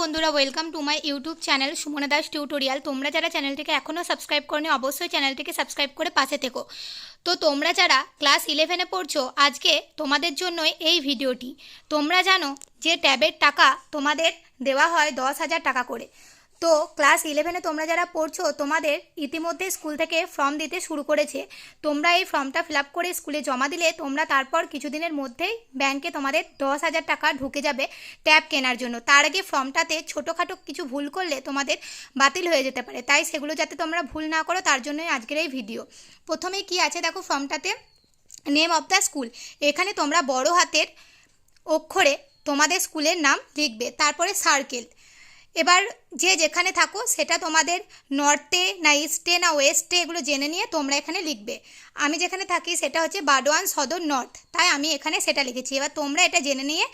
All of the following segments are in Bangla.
বন্ধুরা welcome to my YouTube channel Sumana Das tutorial তোমরা যারা চ্যানেলটিকে এখনও সাবস্ক্রাইব করনি, অবশ্যই চ্যানেলটিকে সাবস্ক্রাইব করে পাশে থেকো। তো তোমরা যারা ক্লাস ইলেভেনে পড়ছো, আজকে তোমাদের জন্য এই ভিডিওটি। তোমরা জানো যে ট্যাবের টাকা তোমাদের দেওয়া হয় দশ হাজার টাকা করে। তো ক্লাস ইলেভেনে তোমরা যারা পড়ছো, তোমাদের ইতিমধ্যে স্কুল থেকে ফর্ম দিতে শুরু করেছে। তোমরা এই ফর্মটা ফিল করে স্কুলে জমা দিলে, তোমরা তারপর কিছুদিনের মধ্যেই ব্যাংকে তোমাদের দশ হাজার টাকা ঢুকে যাবে ট্যাব কেনার জন্য। তার আগে ফর্মটাতে ছোটোখাটো কিছু ভুল করলে তোমাদের বাতিল হয়ে যেতে পারে। তাই সেগুলো যাতে তোমরা ভুল না করো, তার জন্যই আজকের এই ভিডিও প্রথমেই কি আছে দেখো ফর্মটাতে নেম অফ দ্য স্কুল এখানে তোমরা বড় হাতের অক্ষরে তোমাদের স্কুলের নাম লিখবে। তারপরে সার্কেল এবার যে যেখানে থাকো, সেটা তোমাদের নর্থে না ইস্টে না ওয়েস্টে এগুলো জেনে নিয়ে তোমরা এখানে লিখবে। আমি যেখানে থাকি, সেটা হচ্ছে বাডোয়ান সদর নর্থ তাই আমি এখানে সেটা লিখেছি। এবার তোমরা এটা জেনে নিয়ে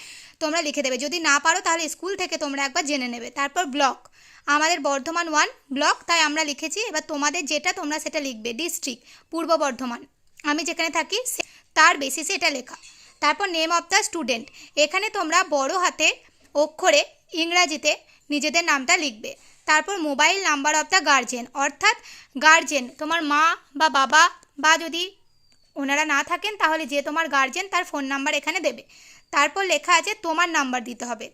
তোমরা লিখে দেবে। যদি না পারো, তাহলে স্কুল থেকে তোমরা একবার জেনে নেবে। তারপর ব্লক আমাদের বর্ধমান ওয়ান ব্লক তাই আমরা লিখেছি। এবার তোমাদের যেটা তোমরা সেটা লিখবে ডিস্ট্রিক্ট পূর্ব বর্ধমান। আমি যেখানে থাকি তার বেসিসে এটা লেখা। তারপর নেম অফ দ্য স্টুডেন্ট এখানে তোমরা বড় হাতে অক্ষরে ইংরাজিতে নিজেদের নামটা লিখবে। তারপর mobile number of the guardian, অর্থাৎ গার্জেন, তোমার মা বা বাবা বা যদি ওনারা না থাকেন, তাহলে যে তোমার গার্জেন তার ফোন নাম্বার এখানে দেবে। তারপর লেখা আছে তোমার নাম্বার দিতে হবে।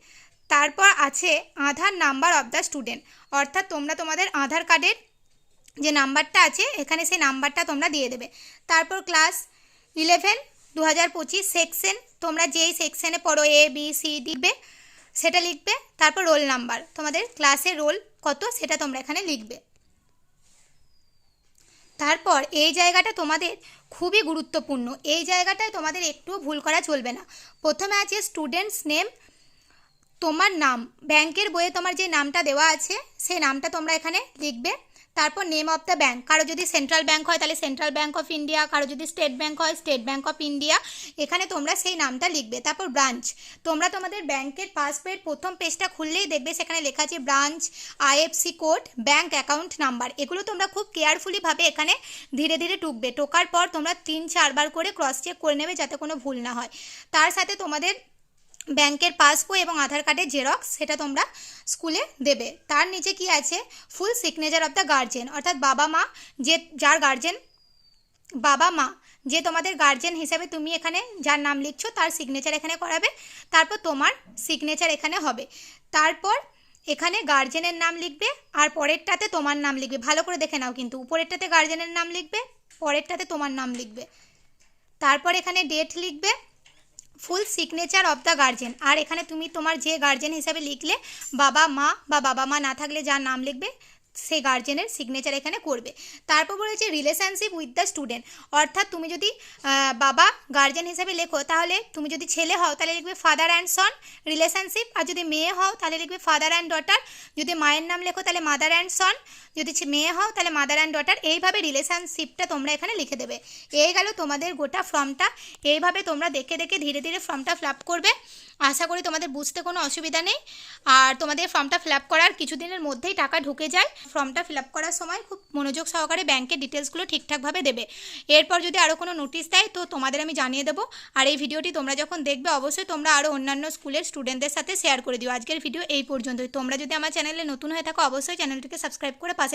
তারপর আছে Aadhaar number of the student, অর্থাৎ তোমরা তোমাদের আধার কার্ডের যে নাম্বারটা আছে, এখানে সেই নাম্বারটা তোমরা দিয়ে দেবে। তারপর ক্লাস ইলেভেন দু হাজার পঁচিশ সেকশন, তোমরা যেই সেকশনে পড়ো এ বি সি দিবে সেটা লিখবে, তারপর রোল নাম্বার। তোমাদের ক্লাসে রোল কত সেটা তোমরা এখানে লিখবে। তারপর এই জায়গাটা তোমাদের খুবই গুরুত্বপূর্ণ। এই জায়গাটায় তোমাদের একটুও ভুল করা চলবে না। প্রথমে আছে স্টুডেন্টস নেম তোমার নাম। ব্যাংকের বইয়ে তোমার যে নামটা দেওয়া আছে, সেই নামটা তোমরা এখানে লিখবে। তারপর নেম অফ দ্য ব্যাঙ্ক কারও যদি সেন্ট্রাল ব্যাঙ্ক হয় তাহলে সেন্ট্রাল ব্যাঙ্ক অফ ইন্ডিয়া কারও যদি স্টেট ব্যাঙ্ক হয় স্টেট ব্যাঙ্ক অফ ইন্ডিয়া এখানে তোমরা সেই নামটা লিখবে। তারপর ব্রাঞ্চ তোমরা তোমাদের ব্যাংকের পাসবইয়ের প্রথম পেজটা খুললেই দেখবে সেখানে লেখা আছে branch IFC code bank account number এগুলো তোমরা খুব কেয়ারফুলিভাবে এখানে ধীরে ধীরে টুকবে। টোকার পর তোমরা তিন চারবার করে ক্রস চেক করে নেবে যাতে কোনো ভুল না হয়। তার সাথে তোমাদের ব্যাংকের পাসবই এবং আধার কার্ডের জেরক্স, সেটা তোমরা স্কুলে দেবে। তার নিচে কি আছে? Full signature of the guardian, অর্থাৎ বাবা মা যে, যার গার্জেন, বাবা মা যে তোমাদের গার্জেন হিসেবে তুমি এখানে যার নাম লিখছো, তার সিগনেচার এখানে করাবে, তারপর তোমার সিগনেচার এখানে হবে। তারপর এখানে গার্জেনের নাম লিখবে, আর পরেরটাতে তোমার নাম লিখবে। ভালো করে দেখে নাও কিন্তু, উপরেরটাতে গার্জেনের নাম লিখবে, পরেরটাতে তোমার নাম লিখবে। তারপর এখানে ডেট লিখবে full signature of the guardian আর এখানে তুমি তোমার যে গার্জেন হিসাবে লিখলে, বাবা মা বা বাবা মা না থাকলে যার নাম লিখবে সেই গার্জেনের সিগনেচার এখানে করবে। তারপর বলেছে রিলেশনশিপ উইথ দ্য স্টুডেন্ট অর্থাৎ তুমি যদি বাবা গার্জেন হিসাবে লেখো, তাহলে তুমি যদি ছেলে হও, তাহলে লিখবে ফাদার অ্যান্ড সন রিলেশনশিপ আর যদি মেয়ে হও, তাহলে লিখবে ফাদার অ্যান্ড ডটার যদি মায়ের নাম লেখো, তাহলে মাদার অ্যান্ড সন যদি মেয়ে হও, তাহলে মাদার অ্যান্ড ডটার এইভাবে রিলেশনশিপটা তোমরা এখানে লিখে দেবে। এই গেল তোমাদের গোটা ফর্মটা এইভাবে তোমরা দেখে দেখে ধীরে ধীরে ফর্মটা ফিল আপ করবে। আশা করি তোমাদের বুঝতে কোনো অসুবিধা নেই। আর তোমাদের ফর্মটা ফিল করার কিছুদিনের মধ্যেই টাকা ঢুকে যায়। ফর্মটা ফিল করার সময় খুব মনোযোগ সহকারে ব্যাংকের ডিটেলসগুলো ঠিকঠাকভাবে দেবে। এরপর যদি আরও কোনো নোটিশ দেয়, তো তোমাদের আমি জানিয়ে দেবো। আর এই ভিডিওটি তোমরা যখন দেখবে, অবশ্যই তোমরা আরও অন্যান্য স্কুলের স্টুডেন্টদের সাথে শেয়ার করে দিও। আজকের ভিডিও এই পর্যন্তই। তোমরা যদি আমার চ্যানেলে নতুন হয়ে থাকো, অবশ্যই চ্যানেলটিকে সাবস্ক্রাইব করে পাশে